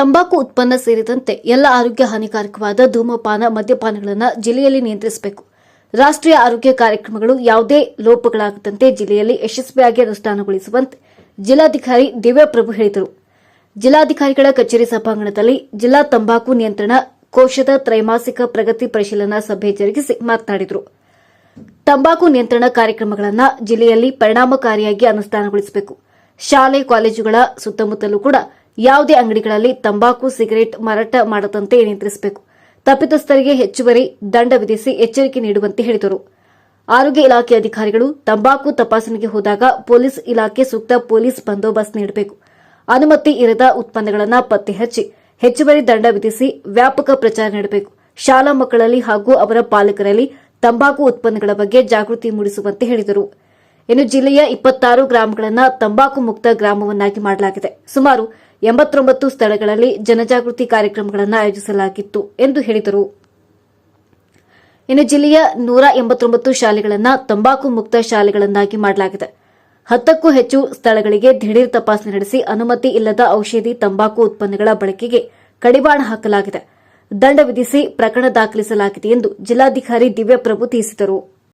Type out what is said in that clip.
ತಂಬಾಕು ಉತ್ಪನ್ನ ಸೇರಿದಂತೆ ಎಲ್ಲ ಆರೋಗ್ಯ ಹಾನಿಕಾರಕವಾದ ಧೂಮಪಾನ ಮದ್ಯಪಾನಗಳನ್ನು ಜಿಲ್ಲೆಯಲ್ಲಿ ನಿಯಂತ್ರಿಸಬೇಕು. ರಾಷ್ಟ್ರೀಯ ಆರೋಗ್ಯ ಕಾರ್ಯಕ್ರಮಗಳು ಯಾವುದೇ ಲೋಪಗಳಾಗದಂತೆ ಜಿಲ್ಲೆಯಲ್ಲಿ ಯಶಸ್ವಿಯಾಗಿ ಅನುಷ್ಠಾನಗೊಳಿಸುವಂತೆ ಜಿಲ್ಲಾಧಿಕಾರಿ ದಿವ್ಯಪ್ರಭು ಹೇಳಿದರು. ಜಿಲ್ಲಾಧಿಕಾರಿಗಳ ಕಚೇರಿ ಸಭಾಂಗಣದಲ್ಲಿ ಜಿಲ್ಲಾ ತಂಬಾಕು ನಿಯಂತ್ರಣ ಕೋಶದ ತ್ರೈಮಾಸಿಕ ಪ್ರಗತಿ ಪರಿಶೀಲನಾ ಸಭೆ ಜರುಗಿಸಿ ಮಾತನಾಡಿದರು. ತಂಬಾಕು ನಿಯಂತ್ರಣ ಕಾರ್ಯಕ್ರಮಗಳನ್ನು ಜಿಲ್ಲೆಯಲ್ಲಿ ಪರಿಣಾಮಕಾರಿಯಾಗಿ ಅನುಷ್ಠಾನಗೊಳಿಸಬೇಕು. ಶಾಲೆ, ಕಾಲೇಜುಗಳ ಸುತ್ತಮುತ್ತಲೂ ಕೂಡ ಯಾವುದೇ ಅಂಗಡಿಗಳಲ್ಲಿ ತಂಬಾಕು, ಸಿಗರೇಟ್, ಮಾರಾಟ ಮಾಡದಂತೆ ನಿಯಂತ್ರಿಸಬೇಕು. ತಪ್ಪಿತಸ್ಥರಿಗೆ ಹೆಚ್ಚುವರಿ ದಂಡ ವಿಧಿಸಿ ಎಚ್ಚರಿಕೆ ನೀಡುವಂತೆ ಹೇಳಿದರು. ಆರೋಗ್ಯ ಇಲಾಖೆ ಅಧಿಕಾರಿಗಳು ತಂಬಾಕು ತಪಾಸಣೆಗೆ ಹೋದಾಗ ಪೊಲೀಸ್ ಇಲಾಖೆ ಸೂಕ್ತ ಪೊಲೀಸ್ ಬಂದೋಬಸ್ತ್ ನೀಡಬೇಕು. ಅನುಮತಿ ಇರದ ಉತ್ಪನ್ನಗಳನ್ನು ಪತ್ತೆ ಹಚ್ಚಿ ಹೆಚ್ಚುವರಿ ದಂಡ ವಿಧಿಸಿ ವ್ಯಾಪಕ ಪ್ರಚಾರ ನೀಡಬೇಕು. ಶಾಲಾ ಮಕ್ಕಳಲ್ಲಿ ಹಾಗೂ ಅವರ ಪಾಲಕರಲ್ಲಿ ತಂಬಾಕು ಉತ್ಪನ್ನಗಳ ಬಗ್ಗೆ ಜಾಗೃತಿ ಮೂಡಿಸುವಂತೆ ಹೇಳಿದರು. ಇನ್ನು ಜಿಲ್ಲೆಯ ಇಪ್ಪತ್ತಾರು ಗ್ರಾಮಗಳನ್ನು ತಂಬಾಕು ಮುಕ್ತ ಗ್ರಾಮವನ್ನಾಗಿ ಮಾಡಲಾಗಿದೆ. ಸುಮಾರು ಎಂಬತ್ತೊಂಬತ್ತು ಸ್ಥಳಗಳಲ್ಲಿ ಜನಜಾಗೃತಿ ಕಾರ್ಯಕ್ರಮಗಳನ್ನು ಆಯೋಜಿಸಲಾಗಿತ್ತು ಎಂದು ಹೇಳಿದರು. ಇನ್ನು ಜಿಲ್ಲೆಯ ನೂರ ಎಂಬತ್ತೊಂಬತ್ತು ಶಾಲೆಗಳನ್ನು ತಂಬಾಕು ಮುಕ್ತ ಶಾಲೆಗಳನ್ನಾಗಿ ಮಾಡಲಾಗಿದೆ. ಹತ್ತಕ್ಕೂ ಹೆಚ್ಚು ಸ್ಥಳಗಳಿಗೆ ದಿಢೀರ್ ತಪಾಸಣೆ ನಡೆಸಿ ಅನುಮತಿ ಇಲ್ಲದ ಔಷಧಿ, ತಂಬಾಕು ಉತ್ಪನ್ನಗಳ ಬಳಕೆಗೆ ಕಡಿವಾಣ ಹಾಕಲಾಗಿದೆ. ದಂಡ ವಿಧಿಸಿ ಪ್ರಕರಣ ದಾಖಲಿಸಲಾಗಿದೆ ಎಂದು ಜಿಲ್ಲಾಧಿಕಾರಿ ದಿವ್ಯಪ್ರಭು ತಿಳಿಸಿದರು.